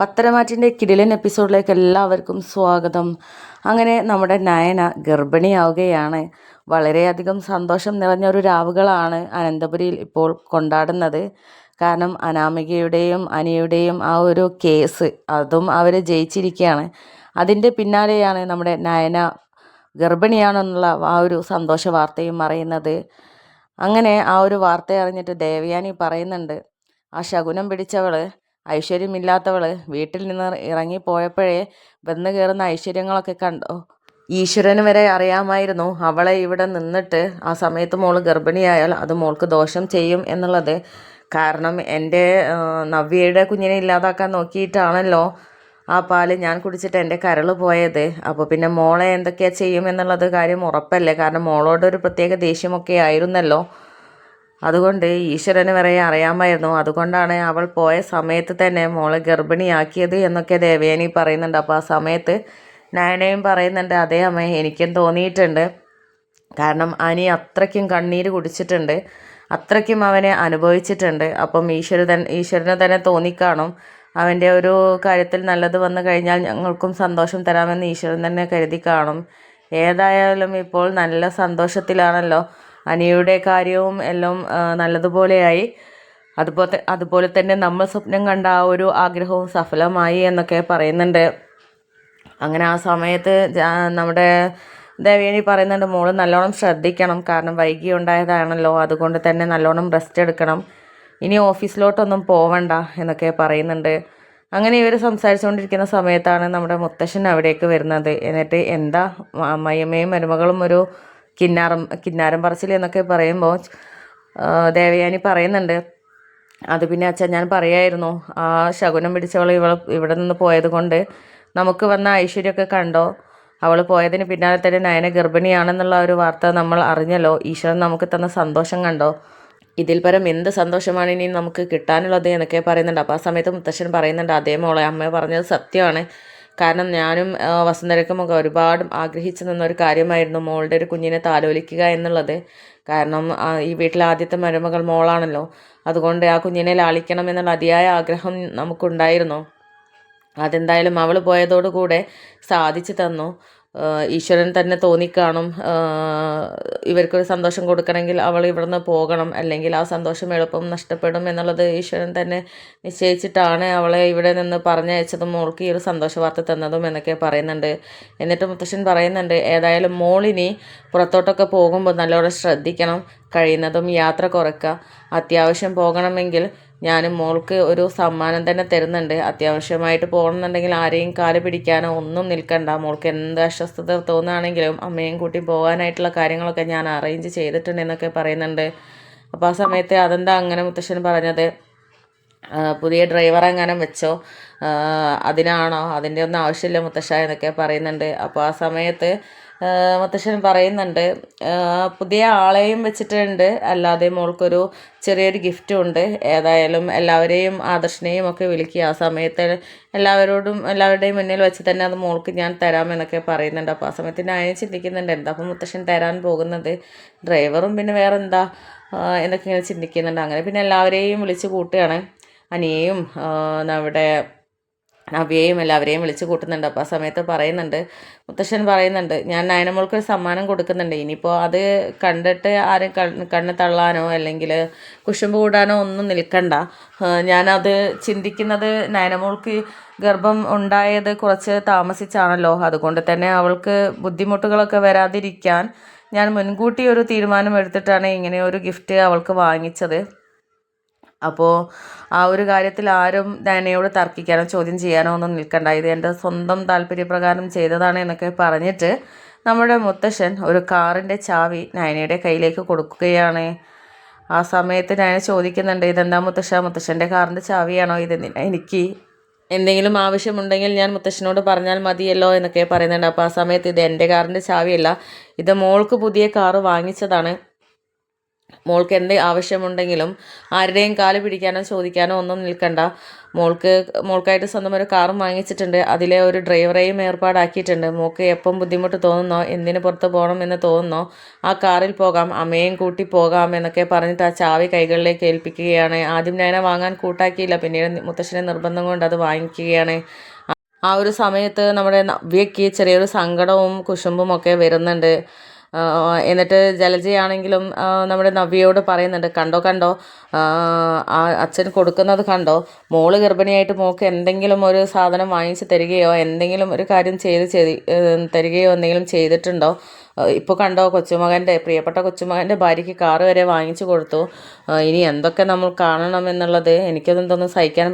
പത്തരമാറ്റിന്റെ കിടിലൻ എപ്പിസോഡിലേക്ക് എല്ലാവർക്കും സ്വാഗതം. അങ്ങനെ നമ്മുടെ നയന ഗർഭിണിയാവുകയാണ്. വളരെയധികം സന്തോഷം നിറഞ്ഞ ഒരു രാവുകളാണ് അനന്തപുരിയിൽ ഇപ്പോൾ കൊണ്ടാടുന്നത്. കാരണം അനാമികയുടെയും അനിയുടെയും ആ ഒരു കേസ് അതും അവർ ജയിച്ചിരിക്കുകയാണ്. അതിന്റെ പിന്നാലെയാണ് നമ്മുടെ നയന ഗർഭിണിയാണെന്നുള്ള ആ ഒരു സന്തോഷ വാർത്തയും അറിയുന്നത്. അങ്ങനെ ആ ഒരു വാർത്ത അറിഞ്ഞിട്ട് ദേവയാനി പറയുന്നുണ്ട് ആ ശകുനം പിടിച്ചവൾ ഐശ്വര്യമില്ലാത്തവൾ വീട്ടിൽ നിന്ന് ഇറങ്ങിപ്പോയപ്പോഴേ വന്നു കയറുന്ന ഐശ്വര്യങ്ങളൊക്കെ കണ്ടോ. ഈശ്വരന് വരെ അറിയാമായിരുന്നു അവളെ ഇവിടെ നിന്നിട്ട് ആ സമയത്ത് മോൾ ഗർഭിണിയായാൽ അത് മോൾക്ക് ദോഷം ചെയ്യും എന്നുള്ളത്. കാരണം എന്റെ നവ്യയുടെ കുഞ്ഞിനെ ഇല്ലാതാക്കാൻ നോക്കിയിട്ടാണല്ലോ ആ പാൽ ഞാൻ കുടിച്ചിട്ട് എന്റെ കരൾ പോയത്. അപ്പോൾ പിന്നെ മോളെ എന്തൊക്കെയാ ചെയ്യും എന്നുള്ളത് കാര്യം ഉറപ്പല്ലേ? കാരണം മോളോടൊരു പ്രത്യേക ദേഷ്യമൊക്കെ ആയിരുന്നല്ലോ. അതുകൊണ്ട് ഈശ്വരന് വരെ അറിയാമായിരുന്നു. അതുകൊണ്ടാണ് അവൾ പോയ സമയത്ത് തന്നെ മോളെ ഗർഭിണിയാക്കിയത് എന്നൊക്കെ ദേവയാനി പറയുന്നുണ്ട്. അപ്പോൾ ആ സമയത്ത് നയനയും പറയുന്നുണ്ട് അതേ അമ്മ എനിക്കും തോന്നിയിട്ടുണ്ട്. കാരണം അനി അത്രയ്ക്കും കണ്ണീര് കുടിച്ചിട്ടുണ്ട്. അത്രയ്ക്കും അവനെ അനുഭവിച്ചിട്ടുണ്ട്. അപ്പം ഈശ്വര ഈശ്വരന് തന്നെ തോന്നിക്കാണും. അവന്റെ ഒരു കാര്യത്തിൽ നല്ലത് വന്നു കഴിഞ്ഞാൽ ഞങ്ങൾക്കും സന്തോഷം തരാമെന്ന് ഈശ്വരൻ തന്നെ കരുതി കാണും. ഏതായാലും ഇപ്പോൾ നല്ല സന്തോഷത്തിലാണല്ലോ. അനിയുടെ കാര്യവും എല്ലാം നല്ലതുപോലെയായി. അതുപോലെ അതുപോലെ തന്നെ നമ്മൾ സ്വപ്നം കണ്ട ആ ഒരു ആഗ്രഹവും സഫലമായി എന്നൊക്കെ പറയുന്നുണ്ട്. അങ്ങനെ ആ സമയത്ത് നമ്മുടെ ദേവേനി പറയുന്നുണ്ട് മോൾ നല്ലോണം ശ്രദ്ധിക്കണം. കാരണം വൈകി ഉണ്ടായതാണല്ലോ. അതുകൊണ്ട് തന്നെ നല്ലോണം റെസ്റ്റ് എടുക്കണം. ഇനി ഓഫീസിലോട്ടൊന്നും പോവണ്ട എന്നൊക്കെ പറയുന്നുണ്ട്. അങ്ങനെ ഇവർ സംസാരിച്ചുകൊണ്ടിരിക്കുന്ന സമയത്താണ് നമ്മുടെ മുത്തശ്ശൻ അവിടേക്ക് വരുന്നത്. എന്നിട്ട് എന്താ മയമ്മയും മരുമകളും ഒരു കിന്നാരം കിന്നാരം പറച്ചിൽ എന്നൊക്കെ പറയുമ്പോൾ ദേവയാനി പറയുന്നുണ്ട്. അത് പിന്നെ അച്ഛൻ ഞാൻ പറയായിരുന്നു ആ ശകുനം പിടിച്ചവൾ ഇവൾ ഇവിടെ നിന്ന് പോയത് കൊണ്ട് നമുക്ക് വന്ന ഐശ്വര്യമൊക്കെ കണ്ടോ? അവൾ പോയതിന് പിന്നാലെ തന്നെ നയന ഗർഭിണിയാണെന്നുള്ള ഒരു വാർത്ത നമ്മൾ അറിഞ്ഞല്ലോ. ഈശ്വരൻ നമുക്ക് തന്ന സന്തോഷം കണ്ടോ? ഇതിൽ പരം എന്ത് സന്തോഷമാണ് ഇനി നമുക്ക് കിട്ടാനുള്ളത് എന്നൊക്കെ പറയുന്നുണ്ട്. അപ്പോൾ ആ സമയത്ത് മുത്തശ്ശൻ പറയുന്നുണ്ട് അതേ മോളെ അമ്മ പറഞ്ഞത് സത്യമാണ്. കാരണം ഞാനും വസന്തരക്കും ഒക്കെ ഒരുപാട് ആഗ്രഹിച്ചു നിന്ന ഒരു കാര്യമായിരുന്നു മോളുടെ ഒരു കുഞ്ഞിനെ താലോലിക്കുക എന്നുള്ളത്. കാരണം ഈ വീട്ടിലെ ആദ്യത്തെ മരുമകൾ മോളാണല്ലോ. അതുകൊണ്ട് ആ കുഞ്ഞിനെ ലാളിക്കണം എന്നുള്ള അതിയായ ആഗ്രഹം നമുക്കുണ്ടായിരുന്നു. അതെന്തായാലും അവൾ പോയതോടുകൂടെ സാധിച്ചു തന്നു. ഈശ്വരൻ തന്നെ തോന്നിക്കാണും. ഇവർക്കൊരു സന്തോഷം കൊടുക്കണമെങ്കിൽ അവൾ ഇവിടുന്ന് പോകണം. അല്ലെങ്കിൽ ആ സന്തോഷം എളുപ്പം നഷ്ടപ്പെടും എന്നുള്ളത് ഈശ്വരൻ തന്നെ നിശ്ചയിച്ചിട്ടാണ് അവളെ ഇവിടെ നിന്ന് പറഞ്ഞയച്ചതും മോൾക്ക് ഈ ഒരു സന്തോഷ വാർത്ത തന്നതും എന്നൊക്കെ പറയുന്നുണ്ട്. എന്നിട്ട് മുത്തശ്ശൻ പറയുന്നുണ്ട് ഏതായാലും മോളിനി പുറത്തോട്ടൊക്കെ പോകുമ്പോൾ നല്ലോണം ശ്രദ്ധിക്കണം. കഴിയുന്നതും യാത്ര കുറയ്ക്കുക. അത്യാവശ്യം പോകണമെങ്കിൽ ഞാൻ മോൾക്ക് ഒരു സമ്മാനം തന്നെ തരുന്നുണ്ട്. അത്യാവശ്യമായിട്ട് പോകണമെന്നുണ്ടെങ്കിൽ ആരെയും കാൽ പിടിക്കാനോ ഒന്നും നിൽക്കണ്ട. മോൾക്ക് എന്ത് അസ്വസ്ഥത തോന്നുകയാണെങ്കിലും അമ്മയും കൂട്ടി പോകാനായിട്ടുള്ള കാര്യങ്ങളൊക്കെ ഞാൻ അറേഞ്ച് ചെയ്തിട്ടുണ്ട് എന്നൊക്കെ പറയുന്നുണ്ട്. അപ്പോൾ ആ സമയത്ത് അതെന്താ അങ്ങനെ മുത്തശ്ശൻ പറഞ്ഞത്? പുതിയ ഡ്രൈവർ എങ്ങാനും വെച്ചോ? അതിനാണോ? അതിന്റെ ഒന്നും ആവശ്യമില്ല മുത്തശ്ശ എന്നൊക്കെ പറയുന്നുണ്ട്. അപ്പോൾ ആ സമയത്ത് മുത്തശ്ശൻ പറയുന്നുണ്ട്. പുതിയ ആളെയും വെച്ചിട്ടുണ്ട്. അല്ലാതെ മോൾക്കൊരു ചെറിയൊരു ഗിഫ്റ്റും ഉണ്ട്. ഏതായാലും എല്ലാവരെയും ആദർശനെയും ഒക്കെ വിളിക്കുക. ആ സമയത്ത് എല്ലാവരോടും എല്ലാവരുടെയും മുന്നിൽ വെച്ച് തന്നെ അത് മോൾക്ക് ഞാൻ തരാമെന്നൊക്കെ പറയുന്നുണ്ട്. അപ്പോൾ ആ സമയത്ത് ഞാൻ ചിന്തിക്കുന്നുണ്ട് എന്താ അപ്പം മുത്തശ്ശൻ തരാൻ പോകുന്നത്? ഡ്രൈവറും പിന്നെ വേറെ എന്താ എന്നൊക്കെ ഇങ്ങനെ ചിന്തിക്കുന്നുണ്ട്. അങ്ങനെ പിന്നെ എല്ലാവരെയും വിളിച്ച് കൂട്ടുകയാണ്. അനിയെയും നമ്മുടെ നവ്യയും എല്ലാവരെയും വിളിച്ച് കൂട്ടുന്നുണ്ട്. അപ്പോൾ ആ സമയത്ത് പറയുന്നുണ്ട് മുത്തശ്ശൻ പറയുന്നുണ്ട് ഞാൻ നയനമോൾക്ക് ഒരു സമ്മാനം കൊടുക്കുന്നുണ്ട്. ഇനിയിപ്പോൾ അത് കണ്ടിട്ട് ആരും കണ്ണ് തള്ളാനോ അല്ലെങ്കിൽ കുശുമ്പ് കൂടാനോ ഒന്നും നിൽക്കണ്ട. ഞാനത് ചിന്തിക്കുന്നത് നയനമോൾക്ക് ഗർഭം ഉണ്ടായത് കുറച്ച് താമസിച്ചാണല്ലോ. അതുകൊണ്ട് തന്നെ അവൾക്ക് ബുദ്ധിമുട്ടുകളൊക്കെ വരാതിരിക്കാൻ ഞാൻ മുൻകൂട്ടി ഒരു തീരുമാനം എടുത്തിട്ടാണ് ഇങ്ങനെ ഒരു ഗിഫ്റ്റ് അവൾക്ക് വാങ്ങിച്ചത്. അപ്പോൾ ആ ഒരു കാര്യത്തിൽ ആരും ഡാനിയോട് തർക്കിക്കാനോ ചോദ്യം ചെയ്യാനോ ഒന്നും നിൽക്കണ്ട. ഇത് എന്റെ സ്വന്തം താല്പര്യപ്രകാരം ചെയ്തതാണ് എന്നൊക്കെ പറഞ്ഞിട്ട് നമ്മുടെ മുത്തശ്ശൻ ഒരു കാറിന്റെ ചാവി നയനയുടെ കയ്യിലേക്ക് കൊടുക്കുകയാണ്. ആ സമയത്ത് നയന ചോദിക്കുന്നുണ്ട് ഇതെന്താ മുത്തശ്ശ? മുത്തശ്ശന്റെ കാറിന്റെ ചാവിയാണോ ഇത്? എനിക്ക് എന്തെങ്കിലും ആവശ്യമുണ്ടെങ്കിൽ ഞാൻ മുത്തശ്ശനോട് പറഞ്ഞാൽ മതിയല്ലോ എന്നൊക്കെ പറയുന്നുണ്ട്. അപ്പോൾ ആ സമയത്ത് ഇത് എന്റെ കാറിന്റെ ചാവിയല്ല ഇത് മോൾക്ക് പുതിയ കാറ് വാങ്ങിച്ചതാണ്. മോൾക്ക് എന്ത് ആവശ്യമുണ്ടെങ്കിലും ആരുടെയും കാൽ പിടിക്കാനോ ചോദിക്കാനോ ഒന്നും നിൽക്കണ്ട. മോൾക്ക് മോൾക്കായിട്ട് സ്വന്തം ഒരു കാറും വാങ്ങിച്ചിട്ടുണ്ട്. അതിലെ ഒരു ഡ്രൈവറെയും ഏർപ്പാടാക്കിയിട്ടുണ്ട്. മോൾക്ക് എപ്പം ബുദ്ധിമുട്ട് തോന്നുന്നോ എന്തിനു പുറത്ത് പോകണം എന്ന് തോന്നുന്നോ ആ കാറിൽ പോകാം അമ്മയും കൂട്ടി പോകാം എന്നൊക്കെ പറഞ്ഞിട്ട് ആ ചാവി കൈകളിലേക്ക് ഏൽപ്പിക്കുകയാണ്. ആദ്യം ഞാനെ വാങ്ങാൻ കൂട്ടാക്കിയില്ല. പിന്നീട് മുത്തശ്ശനെ നിർബന്ധം കൊണ്ട് അത് വാങ്ങിക്കുകയാണ്. ആ ഒരു സമയത്ത് നമ്മുടെ നവ്യയ്ക്ക് ചെറിയൊരു സങ്കടവും കുശുമ്പും ഒക്കെ വരുന്നുണ്ട്. എന്നിട്ട് ജലജയാണെങ്കിലും നമ്മുടെ നവ്യയോട് പറയുന്നുണ്ട് കണ്ടോ കണ്ടോ അച്ഛൻ കൊടുക്കുന്നത് കണ്ടോ? മോൾ ഗർഭിണിയായിട്ട് മോൾക്ക് എന്തെങ്കിലും ഒരു സാധനം വാങ്ങിച്ച് തരികയോ എന്തെങ്കിലും ഒരു കാര്യം ചെയ്ത് തരികയോ എന്തെങ്കിലും ചെയ്തിട്ടുണ്ടോ? ഇപ്പോൾ കണ്ടോ കൊച്ചുമകന്റെ പ്രിയപ്പെട്ട കൊച്ചുമകന്റെ ഭാര്യയ്ക്ക് കാറ് വരെ വാങ്ങിച്ചു കൊടുത്തു. ഇനി എന്തൊക്കെ നമ്മൾ കാണണം എന്നുള്ളത് എനിക്കൊന്നും സഹിക്കാൻ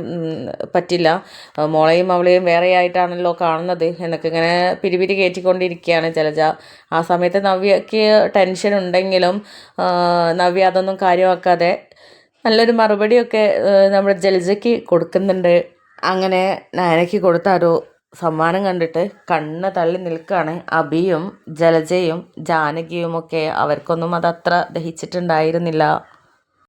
പറ്റില്ല. മോളെയും അവളെയും വേറെ ആയിട്ടാണല്ലോ കാണുന്നത്. എന്നൊക്കെ ഇങ്ങനെ പിരിപിരി കയറ്റിക്കൊണ്ടിരിക്കുകയാണ് ജലജ. ആ സമയത്ത് നവ്യക്ക് ടെൻഷൻ ഉണ്ടെങ്കിലും നവ്യ അതൊന്നും കാര്യമാക്കാതെ നല്ലൊരു മറുപടിയൊക്കെ നമ്മുടെ ജലജയ്ക്ക് കൊടുക്കുന്നുണ്ട്. അങ്ങനെ നാനയ്ക്ക് കൊടുത്ത ഒരു സമ്മാനം കണ്ടിട്ട് കണ്ണ് തള്ളി നിൽക്കുകയാണ് അഭിയും ജലജയും ജാനകിയുമൊക്കെ. അവർക്കൊന്നും അതത്ര ദഹിച്ചിട്ടുണ്ടായിരുന്നില്ല.